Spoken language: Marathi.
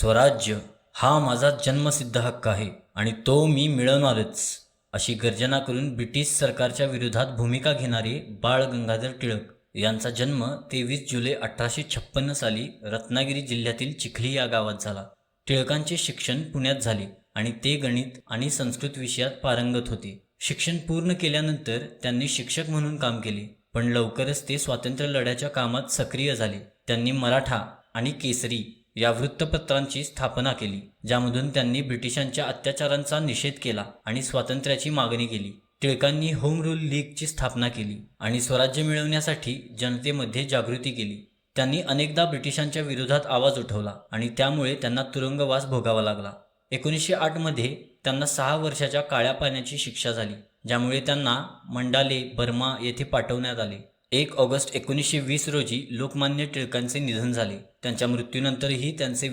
स्वराज्य हा माझा जन्मसिद्ध हक्क आहे आणि तो मी मिळवणारच अशी गर्जना करून ब्रिटिश सरकारच्या विरोधात भूमिका घेणारे बाळ गंगाधर टिळक यांचा जन्म तेवीस जुलै अठराशे छप्पन्न साली रत्नागिरी जिल्ह्यातील चिखली या गावात झाला. टिळकांचे शिक्षण पुण्यात झाले आणि ते गणित आणि संस्कृत विषयात पारंगत होते. शिक्षण पूर्ण केल्यानंतर त्यांनी शिक्षक म्हणून काम केले पण लवकरच ते स्वातंत्र्य लढ्याच्या कामात सक्रिय झाले. त्यांनी मराठा आणि केसरी या वृत्तपत्रांची स्थापना केली ज्यामधून त्यांनी ब्रिटिशांच्या अत्याचारांचा निषेध केला आणि स्वातंत्र्याची मागणी केली. टिळकांनी होम रूल लीगची स्थापना केली आणि स्वराज्य मिळवण्यासाठी जनतेमध्ये जागृती केली. त्यांनी अनेकदा ब्रिटिशांच्या विरोधात आवाज उठवला आणि त्यामुळे त्यांना तुरुंगवास भोगावा लागला. एकोणीसशे आठमध्ये त्यांना सहा वर्षाच्या काळ्या पाण्याची शिक्षा झाली ज्यामुळे त्यांना मंडाले बर्मा येथे पाठवण्यात आले. एक ऑगस्ट एकोणीसशे वीस रोजी लोकमान्य टिळकांचे निधन झाले. त्यांच्या मृत्यूनंतरही त्यांचे